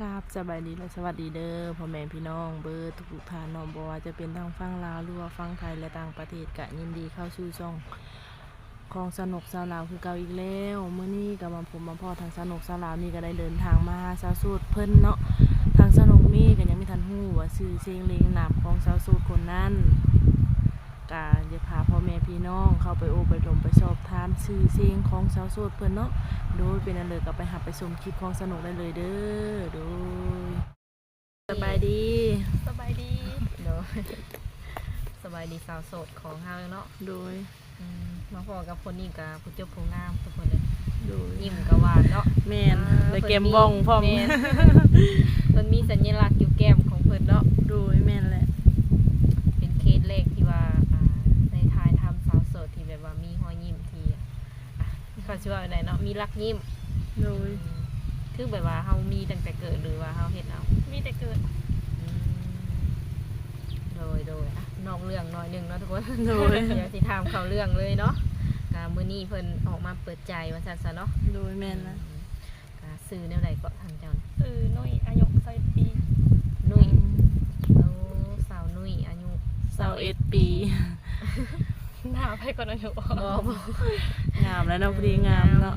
กราบสบายดีและสวัสดีเด้อพ่อแม่พี่น้องเบอร์ทุกๆท่านน้องบ่ว่าจะเป็นทางฝั่งลาวหรือว่าฝั่งไทยและต่างประเทศกะยินดีเข้าสู่ช่องของสนุกสาวลาวคือเก่าอีกแล้วเมื้อนี้ก็มาผมมาพ่อทางสนุกสาวลาวนี่ก็ได้เดินทางมาหาสาวสูตรเพิ่นเนาะทางสนุกมีก็ยังไม่ทันฮู้ว่าชื่อเสียงเลงนามของสาวสูตรคนนั้น กาจะพาพ่อแม่พี่น้องเข้าไปโอบไปลมไปสอบถามชื่อเสียงของสาวสูตรเพิ่นเนาะโดยเป็นอันเลยก็ไปหับไปชมคลิปของสนุกได้เลยเด้อโดยสบายดีสบายดีโดยสบายดีสาวโสดของเฮาเนาะโดยอืมมาพอกับคนนี้กับผู้เจ้าผู้งามทุกคนเลยโดยยิ้มกับหวานเนาะแม่นอ่าได้แกมบ้องพร้อมแนเพิ่นมีสัญลักษณ์อยู่แก้มของเพิ่นเนาะโดยแม่นแหละเป็นเคสแรกที่ว่าอ่าในทายทำสาวโสดที่แบบว่ามีรอยยิ้มที่อะ เขาชื่อว่าอะไรเนาะมีรักยิ้มโดยอืมคือแบบว่าเฮามีตั้งแต่เกิดหรือว่าเฮาเฮ็ดเอามีแต่เกิดอืมโดยโดยอะนอกเรื่องหน่อยหนึงเนาะทุกคนโดย เดี๋ยวสิถามเขาเรื่องเลยเนาะกามื้อนี้เพิ่นออกมาเปิดใจว่าซั่นซะเนาะโดยแม่นละกาซื้อแนวใดก็ทางเจ้าสื่อนุ้ยอายุใส่ปีนุ่ยโอ้สาวนุ่ยอายุสาวเอ็ดปี หน้าไปก่อนอายุบ่บ่งามแล้วเนาะพอดีงามเนาะ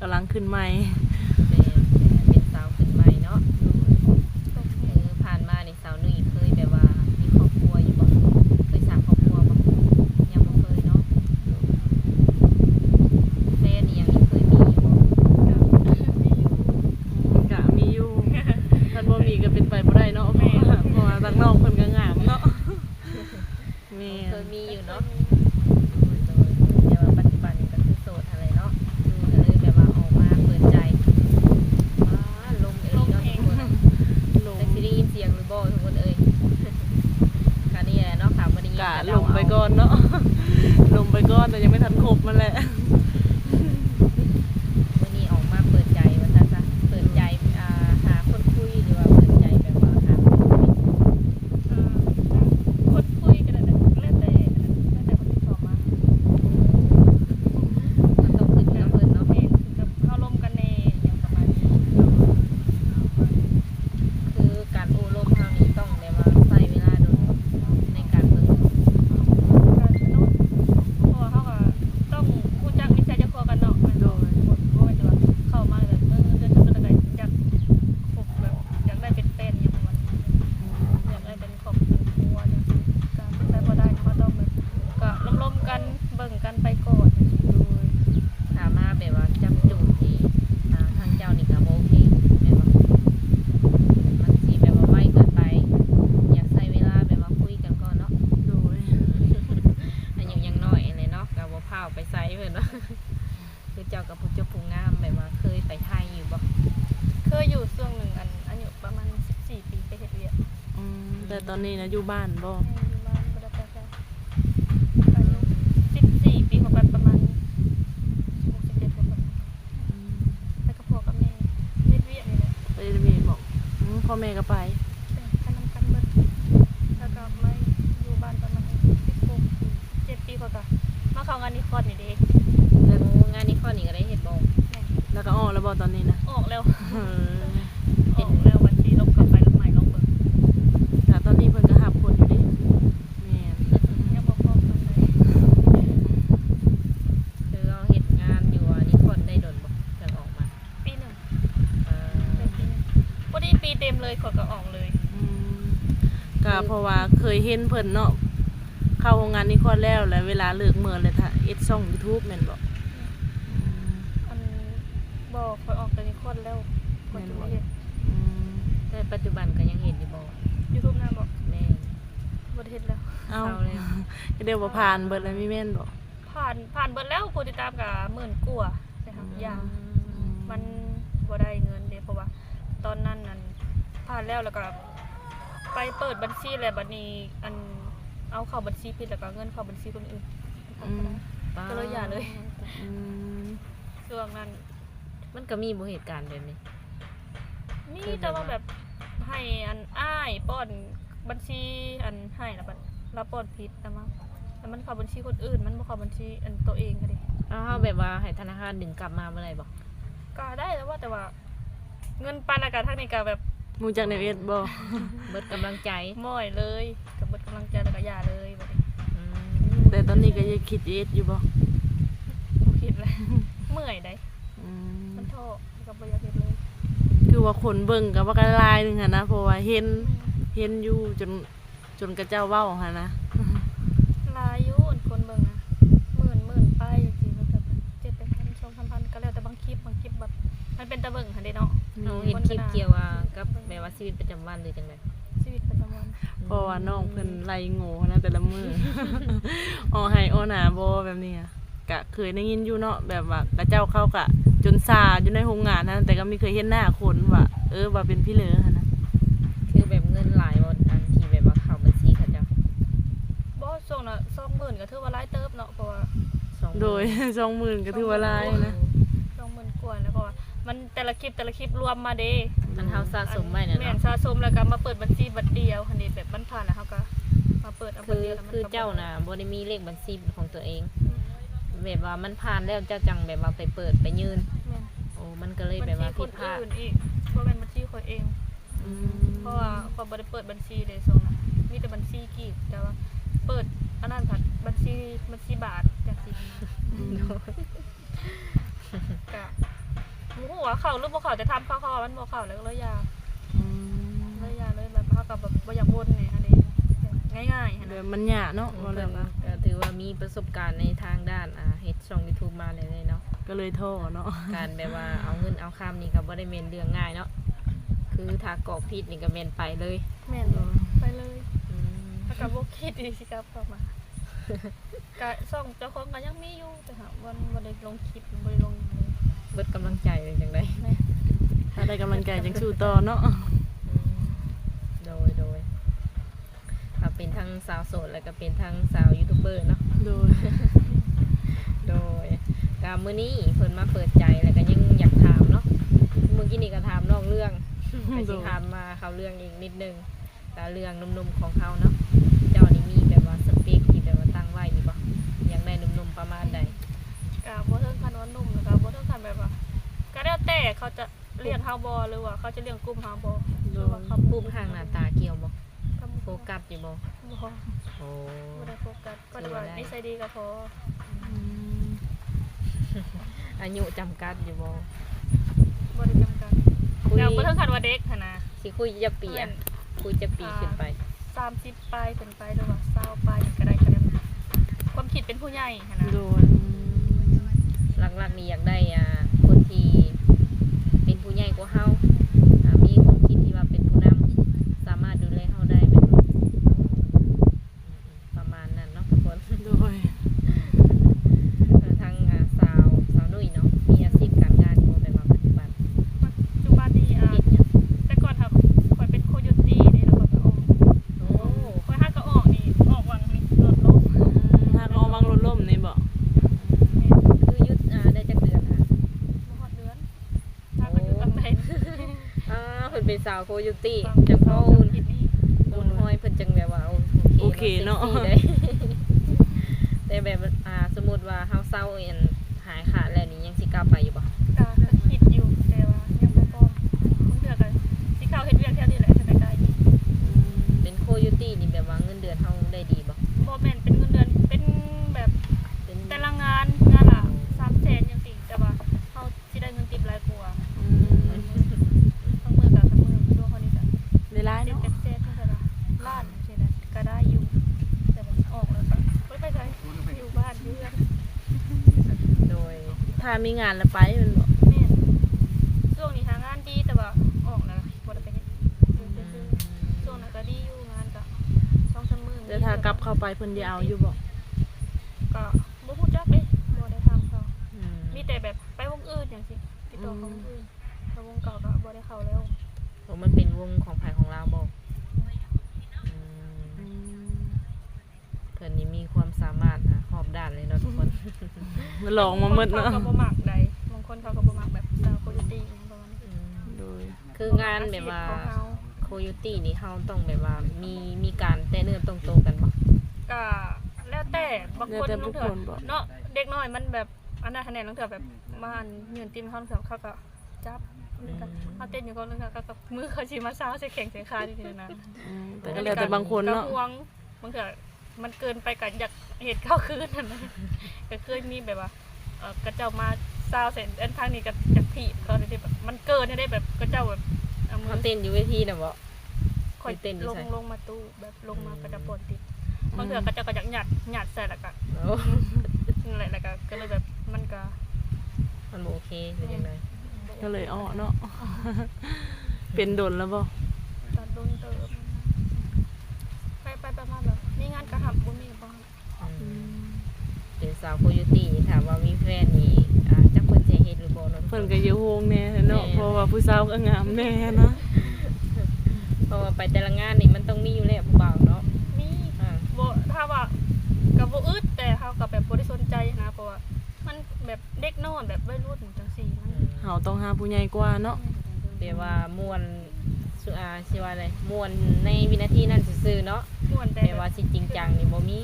กำลังขึ้นใหม่ เป็นเป็นสาวขึ้นใหม่เนาะเออผ่านมานี่สาวนุ่ยเคยแบบว่ามีครอบครัวอยู่บ่เคยสร้างครอบครัวบ่ยังบ่เคยเนาะแฟนนี่ยังนี่เคยมีอยู่บ่ กะมีอยู่ท่านบ่มีก็เป็นไปบ่ได้เนาะเพราะว่าเพราะว่าทางนอกเพิ่นก็งามเนาะแม่ เคยมีอยู่เนาะ เดี๋ยวปัจจุบันนี้ก็คือโสดอะไรเนาะก็เลยแบบว่าออกมาเปิดใจว้าลมเองเนาะทุกคน ลง แต่สิได้ยินเสียงหรือบ่ทุกคนเอ้ยค่ะนี่แหละเนาะค่ะวันนี้ กะลงไปก่อนเนาะลงไปก่อนแต่ยังไม่ทันครบมันแหละ วันนี้ออกมาเปิดใจว่าซะซะเปิดใจอ่าหาคนคุยหรือว่าเปิดใจแบบว่าหาคนคุย คนคุยกันแล้วแต่แล้วแต่แล้วแต่คนที่สอบมา มันต้องขึ้นกับเพิ่นเนาะ เพลงกับเข้าร่มกันแน่อย่างประมาณนี้ คือการโอ้ลมเฮานี่ต้องแบบว่าใช้เวลาโดนในการเบิ่ง การโน้ตเพราะว่าเขาก็ต้องรู้จักนิสัยเจ้าของกันเนาะมันโดนเพราะว่าจะว่าเข้ามาแบบเออเดินจนเป็นอะไรอยากพบแบบอยากได้เป็นแฟนอย่างประมาณนี้อยากได้เป็นครอบครัวจังซี่การเป็นไปบ่ได้ก็ต้องแบบก็ล้มๆกันเบิ่งกันไปก่อนโดย ถามมาแบบว่าจับจูงที่อ่าทางเจ้านี่ก็บ่โอเคแม่นบ่มันสิแบบว่าไวเกินไป อยากใช้เวลาแบบว่าคุยกันก่อนเนาะ โดย อันยังยังน้อยเลยเนาะก็บ่พาไปไสเพิ่นเนาะคือเจ้ากับผู้เจ้าผู้งามแบบว่าเคยไปไทยอยู่บ่ เคยอยู่ช่วงหนึ่งอันอายุประมาณ 14 ปีไปเฮ็ดเวียก อืมแต่ต อนนี้นะอยู่บ้านบ่แม่อยู่บ้าน พอดีปีเต็มเลยขอยก็ออกเลย อืมก็เพราะว่าเคยเห็นเพิ่นเนาะเข้าโรงงานนี้คอนแล้วแล้วเวลาเลิกเมื่อเลยถ้าเอ็ดช่อง YouTube แม่นบ่อืม อันบอกคอยออกแต่นิคอนแล้วคอยจะไม่เห็นอืมแต่ปัจจุบันก็ยังเห็นอยู่บ่ยูทูบหน้าบอกแม่บไดเห็นแล้ว เอ้าเอาเลยก็เดี๋ยวบ่ผ่านเบิดแล้วมีแม่นบ่ผ่านผ่านเบิดแล้วผู้ติดตามกับหมื่นกว่านะครับอย่างมันบ่ได้เงิน ตอนนั้นนั้นผ่านแล้วแล้วก็ไปเปิดบัญชีแล้วบัดนี้อันเอาเข้าบัญชีผิดแล้วก็เงินเข้าบัญชีคนอื่นอืมก็เลยอย่าเลยอืมช่วงนั้น มันก็มีบ่เหตุการณ์แบบนี้มีคือแบบแต่ว่าว่าแบบให้อันอ้ายป้อนบัญชีอันให้แล้วบัดเราป้อนผิดแต่มั้งแล้วมันเข้าบัญชีคนอื่น มันบ่เข้าบัญชีอันตัวเองก็ดิเอาเฮาแบบว่าให้ธนาคารดึงกลับมาเมื่อไหร่บ่ก็ได้แล้วว่าแต่ว่า เงินปานอากาศทางนี้ก็แบบมูจากในเอ็ดบ่เบิดกำลังใจม้อยเลยกับเบิดกำลังใจแล้วก็หย่าเลยบัดนี้อืมแต่ตอนนี้ก็ยังคิดเอ็ดอยู่บ่บ่คิดเลยเมื่อยได้อืมมันท้อก็บ่อยากเฮ็ดเลยคือว่าคนเบิ่งก็ว่ากันลายหนึงหั่นนะเพราะว่าเห็นเห็นอยู่จนจนกระเจ้าเว้าหั่นนะลายอยู่คนเบิ่งอะหมื่นหมื่นไปจังซี่มันก็เจ็ดแปดพันสองพันพันก็แล้วแต่บางคลิปบางคลิปแบบมันเป็นตะเบิ่งหั่นเด้เนาะ เราเห็นคลิปเกี่ยวว่ากับแบบว่าชีวิตประจำวันหรือจังไดชีวิตประจำวันเพราะว่าน้องเพิ่นไล่โง่นะแต่ละมือ ออให้ออหนาบ่แบบนี้อะกะเคยได้ยินอยู่เนาะแบบว่ากระเจ้าเข้ากะ จนซาอยู่ในโรงงานนะแต่ก็ไม่เคยเห็นหน้าคนว่าเออว่าเป็นพี่เหลือหั่นนะคือแบบเงินหลายบ่อันที่แบบว่าเข้าบัญชีเขาเจ้าบ่ส่งน่ะ20,000ก็ถือว่าหลายเติบเนาะเพราะว่าสองโดย สองหมื่นก็ถือว่าหลายนะ มันแต่ละคลิปแต่ละคลิปรวมมาเด้มันเฮาสะสมไว้เนี่ยแม่นเนาะสะสมแล้วก็มาเปิดบัญชีบัตรเดียวคันนี้แบบมันผ่านแล้วเฮาก็มาเปิดเอาบัคืตรอเดียวแล้วมันคือก็บ่เจ้าน่ะบ่ได้มีเลขบัญชีของตัวเอง แบบว่ามันผ่านแล้วเจ้าจังแบบว่าไปเปิดไปยื่นแม่นโอ้มันก็เลยบัญแบบชีว่าคผิดนพลาดอื่นอีกบ่แม่นบัญชีข่อยเอง อืมเพราะว่าข่อยบ่ได้เปิดบัญชีเด้ส่งน่ะมีแต่บัญชีกีบแต่ว่าเปิดอันนั้นผัดบัญชีบัญชีบาทจังซี่นะอืมก็บ่ฮู้ว่าเข้าหรือบ่เข้าแต่ทำเข้าเข้าว่ามันบ่เข้าแล้วก็เลยอยาอืมเลยอยาเลยแบบเฮาก็แบบบ่อยากวนนี่อันนี้ง่ายๆหั่นแบน่ะบมันยากเนาะว่าเพิ่แบนบว่าก็ถือว่ามีประสบการณ์ในทางด้านอ่าเฮ็ดช่อง YouTube มาเลยเลยเนาะ ก็เลยโทษเนาะการแบบว่าเอาเงินเอาคำนี่ก็บ่ได้แม่นเรื่องง่ายเนาะ คือถ้ากรอกผิดนี่ก็แม่นไปเลยแม่นบ่ไปเลยอืมถ้ากับบ่คิดอีกสิครับเข้ามาก็ส่องเจ้าของก็ยังมีอยู่แต่หาวันบ่ได้ลงคลิปบ่ได้ลงหยัง เลยเบิดกำลังใจเลยจังได๋ถ้าได้กำลังใจจังสู้ต่อเนาะโดยโดยก็เป็นทั้งสาวโสดแล้วก็เป็นทั้งสาวยูทูบเบอร์เนาะโดยโดยก็มื้อนี้เพิ่นมาเปิดใจแล้วก็ยังอยากถามเนาะเมื่อกี้นี่ก็ถามนอกเรื่องก็สิถามมาเข้าเรื่องอีกนิดนึงแต่เรื่องหนุ่มๆของเขาเนาะเจ้านี่มีแบบว่าสเปคที่แบบว่าตั้งไว้ดีบ่อยากได้หนุ่มๆประมาณใดก็บ่ ก็แล้วแต่เขาจะเลี้ยงเฮาบ่หรือว่าเขาจะเลี้ยงกลุ่มเฮาบ่หรือว่าเขารูปทางหน้าตาเกี่ยวบ่ก็โฟกัสอยู่บ่บ่โอ้บ่ได้โฟกัสก็ได้ว่านิสัยดีก็พออืมอายุจำกัดอยู่บ่บ่ได้จำกัดคุยแล้วบ่ถึงขั้นว่าเด็กหั่นนะสิคุยจะปีอะคุยจะปีขึ้นไป30ปลายเป็นไปหรือว่า20ปลายก็ได้ก็ได้ความคิดเป็นผู้ใหญ่หั่นนะโดยหลักๆนี่อยากได้อ่าคนที่เป็นผู้ ใหญ่กว่าเฮามีความคิดที่ว่าเป็นผู้นำสามารถดูแลเฮาได้แบบประมาณนั้นเนาะทุกคน โดย เอ่อทางอ่าสาวสาวนุ่ยเนาะมีอาชีพการงานอยู่แบบว่าปัจจุบัน ปัจจุบันนี้อะ เฮ็ดหยัง แต่ก่อนครับข่อยเป็นโคโยตี้นี่แล้วก็ออก โอ้ ข่อยฮักก็ออกนี่ออกวังนี่รถลง ถ้าเอาวางรถล่มนี่บ่ คือหยุดอ่าได้จักเดือนค่ะ บ่ฮอดเดือนถ้าก็อยู่กับไหน อ่าเพิ่นเป็นสาวโคโยตี้จัจังงพ่อเฮาคิดนี่อุ่นห้อยเพิ่นจังแบบว่าโอโอเคเนาะซ็กซี่ได้แต่แบบอ่าสมมุติว่าเฮาเศร้าเอ็นหายขาดแล้วนี่ยังสิกลับไปอยู่บ่ ก็คิดอยู่แต่ว่ายังบ่พร้อมคงเทื่อก็สิเข้าเฮ็ดเวียกแถวนี้แหละแต่ก็อีก เป็นโคโยตี้นี่แบบว่าเงินเดือนเฮาได้ดีบ่ บ่แม่นเป็นเงินเดือนเป็นแบบ เป็น แต่ละงานงานละ300,000จังซี่แต่ว่าเฮาสิได้เงินติปหลายกว่า อืม ทั้งมือกับทั้งมือช่วงเขานี่ก็ ได้หลาย เจ็ด เนาะ เป็ดเศษเท่าไหร่ละล้านใช่ไหมก็ได้อยู่แต่มันออกแล้วก็ไม่ไปไหนอยู่บ้านอยู่เรือน โดย ถ้า มีงานแล้วไปแมันบ่แม่นช่วงนี้หางานดีแต่ว่าออกแล้วบ่ได้ไปเฮ็ดอยู่ซื่อๆช่วงนั้นก็ดีอยู่งานก็สองสามมื้อแล้วถ้ากลับเข้าไปเพิ่นสิเอาอยู่บ่ก็บ่ฮู้จักเด้บ่ได้ถามเขาอืมมีแต่แบบไปวงอื่นอย่างสิติดต่อเขาวงอื่นแต่วงเก่าก็บ่ได้เข้าแล้วโอ้มันเป็นวงของภายของเราบ่อืมอืมเพิ่นนี่มีความสามารถนะร อบด้านเลยเนาะทุกคนมันลองมาหมดเนาะบงคนเขาก็บ่มักใดบางคนเขาก็บ่มักแบบดาวโคโยตี้อย่างประมาณนี้โดยคืองานแบบว่าอชีพของเฮาโคโยตี้นี่เฮาต้องแบบว่ามีมีการแต่เนื้อต้องโตกันบ่ก็แล้วแต่บางแล้วคนแต่บาผู้งเถื่คอนบ่เนาะเด็กน้อยมันแบบอันนั้นคะแนนบางเถื่อแบบมาหันยืนติมเขาเถื่อเขาก็จับเขาเต้นอยู่ก็เลยค่ะก็กับมือเขาชิมาเช้าใส่แข่งใส่ขาทีนะ อืมแต่ก็แล้วแต่บางคนเนาะกห่วงบางเถื่อ มันเกินไปกันอยากเหตุเข้าคืนนั่นนะก็เคยมีแบบว่าเอ่อกระเจ้ามาเช้าเสร็จเอ็นทางนี้ก็จะผีเขาได้แบบมันเกินให้ได้แบบกระเจ้าแบบเอามืเขาอเต้นอยู่เวทีน่ะบ่ คอยเต้นอยู่ลงใส่ ลงมาตู้แบบลงมากระดับปวดติดบางเถื่อกระเจ้าก็อยากหยัดหยัดใส่แล้วก็โอ้นั่นแหละแล้วก็ก็เลยแบบมันก็ มันบ่โอเคหรือยังไงก็เลยอ้อเนาะ เป็นดนแล้วบ่ ตัดโดนเติมไปไปไปมาแบบ มีงานกระหับบุญมีบ้างอืมเป็นสาวโคโยตี้ถามว่ามีแฟนนี่อ่าจักเพิ่นสิเฮ็ดหรือบ่เนาะ เพิ่นก็อยู่โฮงแน่เนาะแม่เพราะว่าผู้สาวก็งามแน่นะเพราะว่าไปแต่ละงานนี่มันต้องมีอยู่แล้วผู้บ่าวเนาะมีอ่าโบถ้าว่ากับโบอึดแต่เขากับแบบโบได้สนใจนะเพราะว่ามันแบบเด็กน้อยแบบวัยรุ่นจังสี่มันเฮาต้องหาผู้ใหญ่กว่าเนาะแปลว่าม่วนสุอาสิว่าอะไรม่วนในวินาทีนั้นซื่อๆเนาะ ม่วนแต่แต่ว่าสิจริงจังนี่บ่มี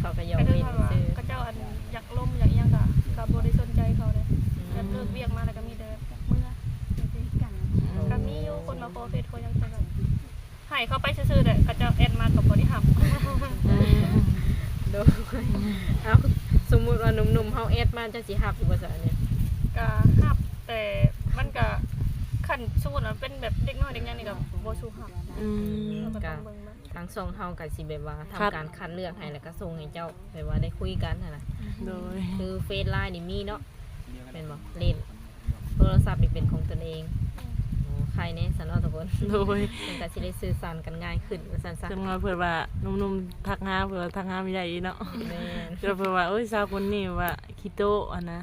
เขาก็ยอมก็คืเล่อนว่าซื่อก็เจ้าอันอยากล้มอยากอิหยังกับกับโบได้สนใจเขาเลยอืมแบบเลิกเวียกมาแล้วก็มีแต่เมื่อจริงๆกันก็มีอยู่คนมาโคเฟสคนยังจะแบบให้เขาไปซื่อๆแต่ก็เจ้าแอดมากับบริหับอืมโดยเอาสมมุติว่าหนุ่มๆเฮาแอดมาจังสิฮับอยู่บ่ซะเนี่ยก็หับแต่มันก็ขันสมมติว่าเป็นแบบเด็กน้อยเด็กยังนี่กับโบชูหับ อืมเราก็ต้องเบิ่งเนาะทางช่องเฮาก็สิแบบว่าทำคัดการคัดเลือกให้แล้วก็ส่งให้เจ้าแบบว่าได้คุยกันหั่นน่ะโดย คือเฟซไลน์นี่มีเนาะเป็นบ่เล่นโทรศัพท์นี่เป็นของตนเองโอ้ใครแน่สันเนาะทุกคนโดยมันก็สิได้สื่อสารกันง่ายขึ้นว่าซั่นซะจนมาเผื่อว่าหนุ่มๆทักหาเผื่อทักหาไม่ได้อีกเนาะแม่นจนเผื่อว่าเอ้ยสาวคนนี้ว่าคิโตะอะนะ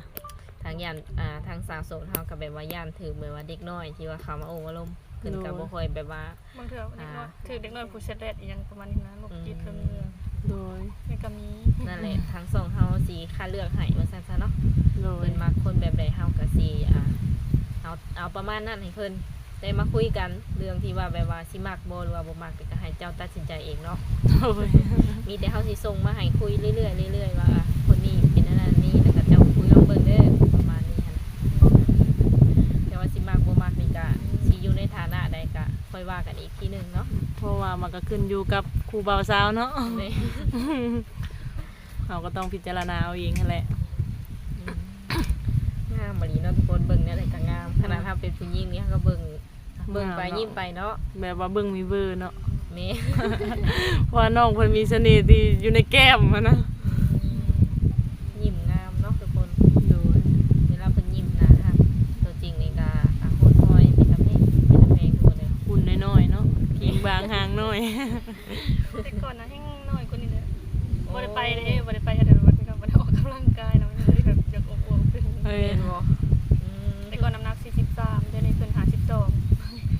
ทางย่านอ่าทางสาวโสดเฮาก็แบบว่าย่านถือเหมือนว่าเด็กน้อยที่ว่าเขามาโอ้มาลม เพิ่นก็บ่ค่อยแบบว่า บางเถื่อเด็กน้อยอ่าถือเด็กน้อยผู้เสด็จอีหยังประมาณนี้นะลูกจิตเรื่องเรือโดยนี่ก็มีนั่นแหละทางช่องเฮาสิคัดเลือกให้ว่าซั่นซะเนาะโดยเพิ่นมักคนแบบใดเฮาก็สิอ่าเอาเอาประมาณนั้นให้เพิ่นได้มาคุยกันเรื่องที่ว่าแบบว่าสิมักบ่หรือว่าบ่มักก็ให้เจ้าตัดสินใจเองเนาะ โดยมีแต่เฮาสิส่งมาให้คุยเรื่อยๆเรื่อยๆว่าอะคนนี้เป็นอันนั้นนี่แล้วก็เจ้าคุยลองเบิ่งเด้อประมาณนี้หั่นแต่ว่าสิมักบ่มักนี่ก็สิอยู่ในฐานะใดก็ ค่อยว่ากันอีกทีหนึงเนาะเพราะว่ามันก็ขึ้นอยู่กับครูบ่าวสาวเนาะนี่ เขาก็ต้องพิจารณาเอาเองนั่นแหละงามบ่ดีเนาะทุกคนเบิ่งเนี่ยอะไรก็งามขนาดถ้าเป็นผู้หญิงนี่เขาก็เบิ่งเบิ่งไปยิ้มไปเนาะแบบว่าเบิ่งมีเบอร์เนาะแม่ เพราะว่าน้องเพิ่นมีเสน่ห์ที่อยู่ในแก้มอะนะ ยิ้มงามเนาะทุกคน โดย เวลาเพิ่นยิ้มนะคะตัวจริงนี่ก็อะโคตรคอยเป็นตาเพงเป็นตาเพงทุกคนเลย หุ่นน้อยๆเนาะพิงบางหางน้อย แต่ก่อนนะแห้งน้อยกว่านี้เลยบ่ได้ไปเลยบ่ได้ไปแต่วันนี้ก็บ่ได้ออกกำลังกายนะมันก็เลยแบบอยากอ้วนๆขึ้นเอ้ยเห็นบ่อืมแต่ก่อนน้ำหนัก43เดี๋ยวนี้ขึ้น52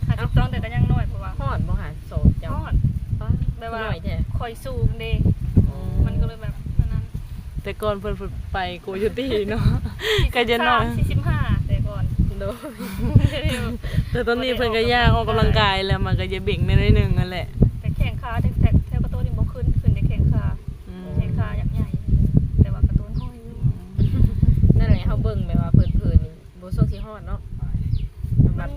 52แต่ก็ยังน้อยเพราะว่าฮอดบ่หาโสดเจ้าฮอดป้าแบบว่าหน่อยแท้คอยสูงเด้มันก็เลยแบบนั้นแต่ก่อนเพิ่นฝึกไปโกโยตี้เนาะก็จะน้อย45แต่ก่อนโดยแต่ตอนนี้เพิ่นก็ย่างออกกำลังกายแล้วมันก็จะเบ่งในนิดนึงนั่นแหละ ๆนี่บ่โซกสิฮอดเนาะสำหมัรับน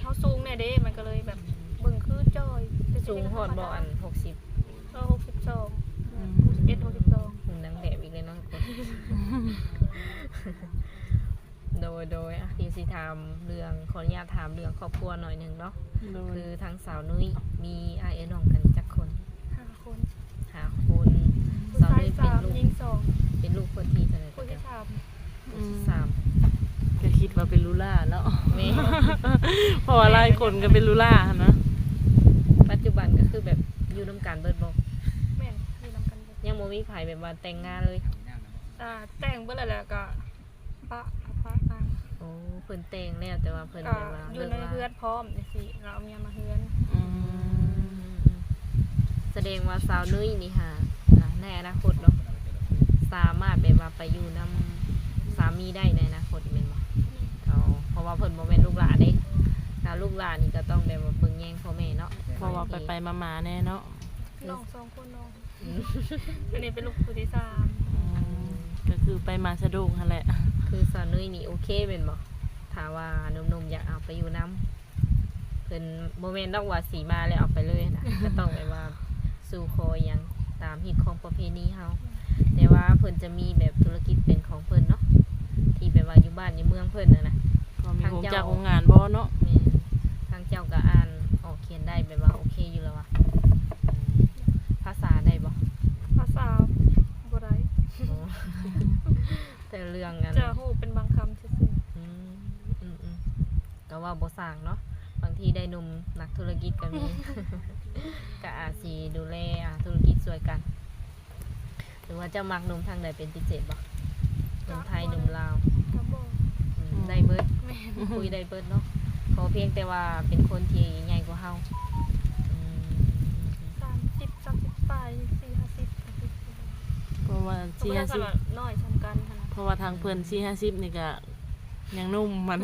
เฮาสูงแน่เด้ มันก็เลยแบบเบิ่งคือจอยแต่สูงฮอดบ่อัน60เออ62 61 62หุ่นนางแบบอีกเลยเนาะทุกคนโดยโดยอะที่สิถามเรื่องขออนุญาตถามเรื่องครอบครัวหน่อยหนึงเนาะโดยคือทางสาวนุ้ยมีอ้ายเอ้น้องกันจักคนห้าคนหาคนผู้สาวชายนุ้ยเป็นสามลูกหญิงสองเป็นลูกคนที่เท่าไหร่คนที่สามคนที่สามก็ คิดว่าเป็นลูล่าเนาะแม่เพราะว่าหลายคนก็เป็นลูล่าหั่นนะปัจจุบันก็คือแบบอยู่น้ำกันเบิดบ่แม่นมีนำกันเบิดยังบ่มีไผแบบว่าแต่งงานเลยอ่าแต่งเบิดแล้วแหละก็ปะกับพระนางโอ้เพิ่นแต่งแล้วแต่ว่าเพิ่นก็แบบว่าอเลิยู่กในลาเฮือนพร้อมนี่สิเราเอาเมียมาเฮือนอือืมมแสดงว่าสาวนุ้ยนี่ค่ะอ่าในอนาคตเนาะสามารถแบบว่าไปอยู่นํสามีได้ในอนาคตแม่นบ่เอาเพราะว่าเพิ่นบ่แม่นลูกหลานเด้ถ้าลูกหลานนี่ก็ต้องแบบว่าเบิ่งแย่งพ่อแม่เนาะเพราะว่าไปไปๆมาๆแน่เนาะน้องสองคนน้องอืมอันนี้เป็นลูกผู้ที่สามอืมก็คือไปมาสะดวกนั่นแหละคือสาวนุ้ยนี่โอเคเป็นบ่ถถ้าว่าหนุ่มๆอยากเอาไปอยู่น้ำเพิ่นโมเมนต์ต้องว่าสีมาแล้วเอาไปเลยนะ ก็ต้องไปว่าสู่คอหยังตามฮิตของประเพณีเฮาแต่ว่าเพิ่นจะมีแบบธุรกิจเป็นของเพิ่นเนาะที่แบบว่าอยู่บ้านอยู่เมืองเพิ่นน่ะนะก็มีทางโรง เจ้าจากโรงงานบ่เนาะแม่นทางเจ้าก็อ่านออกเขียนได้แบบว่าโอเคอยู่แล้วว่ะอืมภาษาได้บ่ภาษาบ่ได้โอ้แต่เรื่องอันจะฮู้เป็นบางคำซื่ออืมอืมอืมก็ว่าบ่สร้างเนาะบางทีได้หนุ่มนักธุรกิจก็มี ก็อาจสิดูแลอ่าธุรกิจช่วยกัน หรือว่าเจะมักหนุ่มทางใดเป็นพิเศษบ่หนุ่มไทยหนุ่มลาวๆก็บ่อืม ได้เบิดแม่นคุยได้เบิดเนาะขอเพียงแต่ว่าเป็นคนที่ใหญ่กว่าเฮาอืม30 30ปลาย4 50เพราะว่าสี่สี่ห้าห้าสิสิบบน้อยสำกันขนาดเพราะว่าทางเพิ่นสี่ห้าสิบนี่ก็ยังนุ่มมัน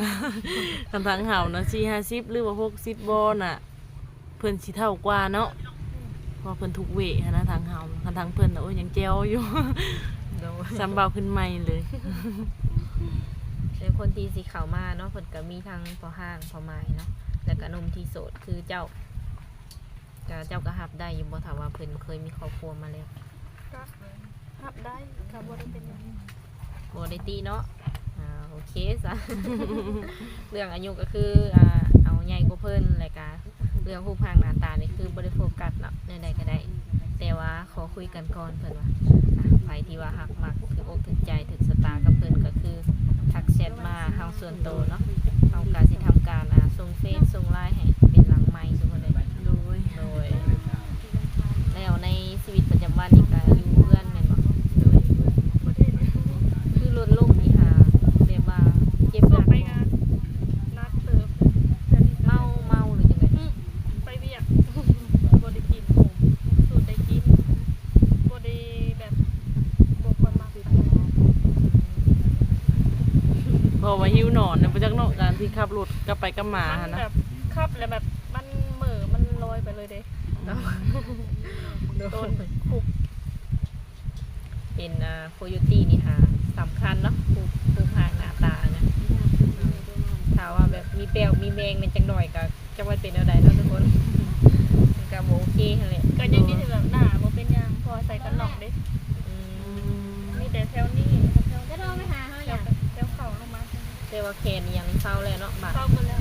คันทางเฮานะสี่ห้าสิบหรือว่าหกสิบบ่น่ะ เพิ่นสิเท่ากว่าเนาะเพราะเพิ่นทุกเวทหั้นนะทางเฮาคันทางเพิ่นน่ะโอ้ยยังแจ๋วอยู่ โดยซ้ำเบาขึ้นใหม่เลยเป็น คนที่สิเข้ามาเนาะเพิ่นก็มีทั้งพอห้างพอไม้เนาะแล้วก็หนุ่มที่โสดคือเจ้าก็เจ้าก็รับได้อยู่บ่ถ้าว่าเพิ่นเคยมีครอบครัวมาแล้วก็รับได้ก็บ่ได้เป็นหยังโมเดตีเนาะอ่าโอเคซะ เรื่องอายุก็คืออ่าเอาใหญ่กว่าเพิ่นรายการเรื่องรูปร่างหน้าตานี่คือบริโฟกัสเนาะในใดก็ได้ แต่ว่าขอคุยกันก่อนเพิ่นว่าอะไผที่ว่าหักมักถืออกถือใจถือสตากับเพิ่นก็คือ ทักแชทมาทางส่วนตัวเนาะเอาการสิทำการอ่าส่งเฟซส่งไลน์ให้เป็นหลังไมค์ทุกคนเลยโดย โดย แล้วในชีวิตประจำวันนี่ก็อยู่เพื่อนแม่นบ่ โดยประเทศ คือลดลงนี่ค่ะแบบว่าเจ็บห ส่ นั ง ก ไป บ่ งานนัดเติบจะดี เมาเมาหรือจังได อืมไปเวียกบ่ได้กินโหมสูตรได้กินบ่ได้แบบบ่ควรมาก เพราะว่าหิวหนอนนะบ่จักเนาะการ ที่ขับรถกลับไปกลับมามัหั่นนนะแบบขับแล้วแบบมันเหม่อมันลอยไปเลยเด้เนาะโดนคุกเป็นอ่าโคโยตี้นี่ค่ะสำคัญเนาะผู้ผู้พางหน้าตานะถ้าว่าแบบมีแปลวมีแมงเป็นจังหน่อยก็จังว่าเป็นเอาใดเนาะทุกคนมันก็บ่โอเคหั่น แต่ว่าแคนนี่ยังเศร้าแล้วเนาะบาดเข้ามาแล้ว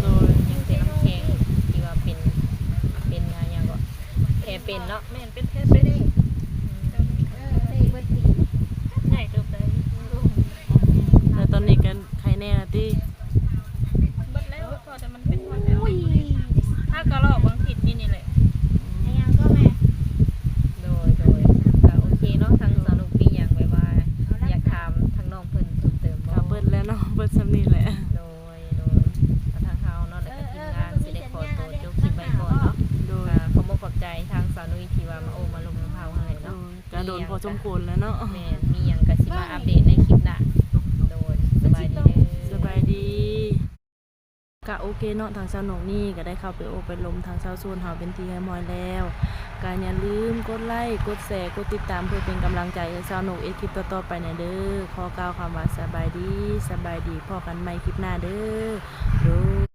โดยยังเป็นน้ำแข็งที่ว่าเป็นเป็นอะไรอย่างก็แค่เป็นเนาะแม่นเป็นแท้ไปได้แถวนี้ เออเตะเบิดปี ใหญ่เติบได้ แล้วตอนนี้กันใครแน่ล่ะติ เบิดแล้วพอแต่มันเป็นพอแล้ว อุ้ย ถ้ากระรอกบางผิดนี่นี่แหละ ไอ้ยังก็แม่ โดยโดยก็โอเคเนาะทางสนุกปีอย่างไว้ว่าอยากถามทางน้องเพิ่นเพิ่มเติมบ่ ก็เบิดแล้วเนาะเบิดซ้ำ นี่แหละ โดย โดยทางเฮาเนาะแล้วก็ทีมงานสิได้ขอตัวจบคลิปไว้ก่อนเนาะโดยอ่าขอบอกขอบใจทางสาวนุ้ยที่ว่ามาโอมาลงน้ำเฮาให้โดเนาะยก็โดนพอสมควรแล้วเนาะ แม่นมีหยังก็สิมาอัปเดตในคลิปหน้าโดยสบายดีเด้อ สบายดีก็ โอเคเนาะทางชาวหนกนี่ก็ได้เข้าไปโอไปลมทางชาวโซนเฮาเป็นทีให้มอยแล้วการอย่าลืมกดไลค์กดแชร์กดติดตามเพื่อเป็นกำลังใจให้ชาวหนกเอ็ดคลิปต่อๆไปนะเด้อขอกล่าวคำว่าสบายดีสบายดีพอกันใหม่คลิปหน้าเด้อ